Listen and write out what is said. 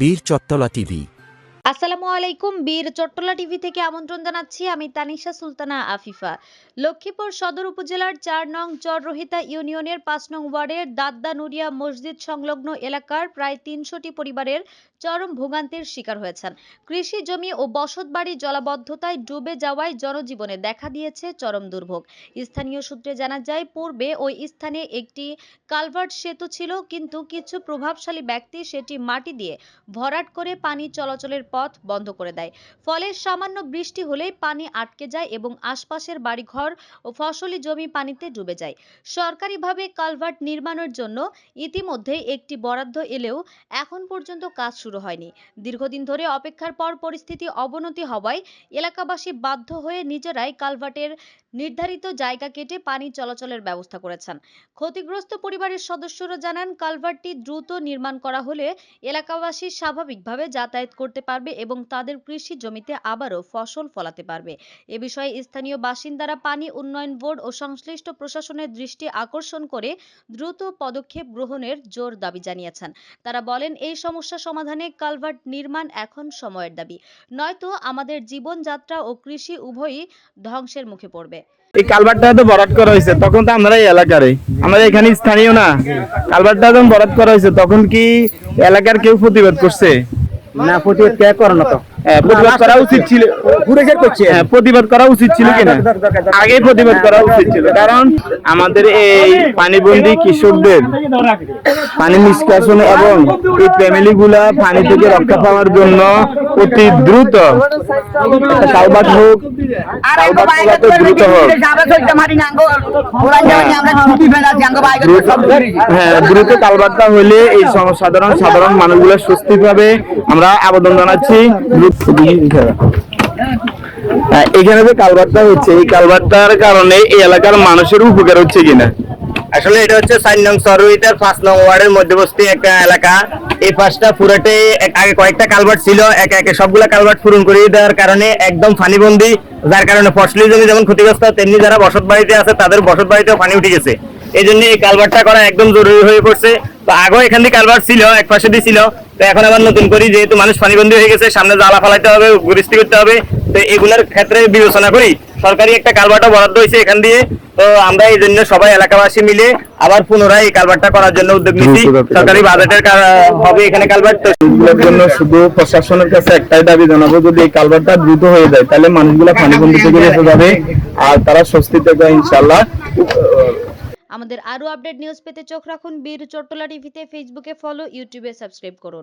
বীর চত্তলা টিভি। আসসালামু আলাইকুম, বীর চট্টলা টিভি থেকে আমন্ত্রণ জানাচ্ছি আমি তানিশা সুলতানা আফিফা। লক্ষ্মীপুর সদর উপজেলার চার নং চররোহিতা ইউনিয়নের পাঁচ নং ওয়ার্ডের দাদ্দা নুরিয়া মসজিদ সংলগ্ন এলাকার প্রায় তিনশোটি পরিবারের চরম ভোগান্তির শিকার হয়েছেন। কৃষি জমি ও বসত বসতবাড়ি জলাবদ্ধতায় ডুবে যাওয়ায় জনজীবনে দেখা দিয়েছে চরম দুর্ভোগ। স্থানীয় সূত্রে জানা যায়, পূর্বে ওই স্থানে একটি কালভার্ট সেতু ছিল, কিন্তু কিছু প্রভাবশালী ব্যক্তি সেটি মাটি দিয়ে ভরাট করে পানি চলাচলের পথ বন্ধ করে দেয়। ফলে সামান্য বৃষ্টি হলেই পানি আটকে যায় এবং আশপাশের বাড়িঘর ও ফসলি জমি পানিতে ডুবে যায়। সরকারিভাবে কালভার্ট নির্মাণের জন্য ইতিমধ্যে একটি বরাদ্দ এলেও এখন পর্যন্ত কাজ শুরু হয়নি। দীর্ঘদিন ধরে অপেক্ষার পর পরিস্থিতি অবনতি হওয়ায় এলাকাবাসী বাধ্য হয়ে নিজেরাই কালভার্টের নির্ধারিত জায়গা কেটে পানি চলাচলের ব্যবস্থা করেছেন। ক্ষতিগ্রস্ত পরিবারের সদস্যরা জানান, কালভার্টটি দ্রুত নির্মাণ করা হলে এলাকাবাসী স্বাভাবিকভাবে যাতায়াত করতে পারবে। এবং তাদের কৃষি জমিতে আবারও ফসল ফলাতে পারবে। এ বিষয়ে স্থানীয় বাসিন্দারা পানি উন্নয়ন বোর্ড ও সংশ্লিষ্ট প্রশাসনের দৃষ্টি আকর্ষণ করে দ্রুত পদক্ষেপ গ্রহণের জোর দাবি জানিয়েছেন। তারা বলেন, এই সমস্যা সমাধানে কালভার্ট নির্মাণ এখন সময়ের দাবি। নয়তো আমাদের জীবনযাত্রা ও কৃষি উভয়ই ধ্বংসের মুখে পড়বে। এই কালভারটা তো বরাদ করা হয়েছে, তখন তো আমরা এই। এলাকারে আমরা এখানে স্থানীয় না। কালভারটা যখন বরাদ করা হয়েছে, তখন কি এলাকার কেউ প্রতিবাদ করছে? না প্রতিবাদ কে করে না তো? প্রতিবাদ করা উচিত ছিল। করছে। হ্যাঁ, প্রতিবাদ করা উচিত ছিল কিনা? আগে প্রতিবাদ করা উচিত ছিল। কারণ আমাদের এই পানিবন্দী কৃষকদের পানি নিষ্কাশন এবং এই ফ্যামিলি গুলা পানি থেকে রক্ষা পাওয়ার জন্য অতি দ্রুত কালবাট হোক কালবাট দ্রুত হোক। দ্রুত হ্যাঁ দ্রুত কালবাটটা হলে এই সাধারণ সাধারণ মানুষগুলো স্বস্তি পাবে। আমরা আবেদন জানাচ্ছি। হ্যাঁ, এখানে যে কালবাটটা হচ্ছে, এই কালবাটটার কারণে এই এলাকার মানুষের উপকার হচ্ছে কিনা? আসলে এটা হচ্ছে চার নং সরুইটার পাঁচ নং ওয়ার্ডের মধ্যবর্তী একটা এলাকা। এই পাঁচটা পুরাটে আগে কয়েকটা কালভার্ট ছিল, একে একে সবগুলা কালভার্ট পূরণ করে দেওয়ার কারণে একদম পানিবন্দি যার কারণে ফসলি জমি যেমন ক্ষতিগ্রস্ত, তেমনি যারা বসত বাড়িতে আছে, তাদের বসত বাড়িতেও পানি উঠে গেছে। এই জন্য এই কালভার্টটা করা একদম জরুরি হয়ে পড়ছে। তো আগেও এখান দিয়ে কালভার্ট ছিল এক পাশে দিয়ে ছিল তো এখন আবার নতুন করি যেহেতু মানুষ পানিবন্দি হয়ে গেছে সামনে জ্বালা ফালাইতে হবে গুরিস্তি করতে হবে তো এগুলার ক্ষেত্রে বিবেচনা করি। সরকারি একটা কালভার্টও বরাদ্দ হয়েছে এখান দিয়ে তো আমরা এই জন্য সবাই এলাকাবাসী মিলে আবার পুনরায় এই কালভার্টটা করার জন্য উদ্যোগ নিচ্ছি। সরকারি বাজেটের হবে এখানে কালভার্ট তো জন্য শুধু প্রশাসনের কাছে একটাই দাবি জানাব যদি এই কালভারটা দ্রুত হয়ে যায় তাহলে মানুষগুলো পানিবন্দি থেকে বেঁচে যাবে আর তারা স্বস্তি থেকে ইনশাল্লাহ আমাদের আরও আপডেট নিউজ পেতে চোখ রাখুন বীর চট্টলা টিভিতে ফেসবুকে ফলো ইউটিউবে সাবস্ক্রাইব করুন।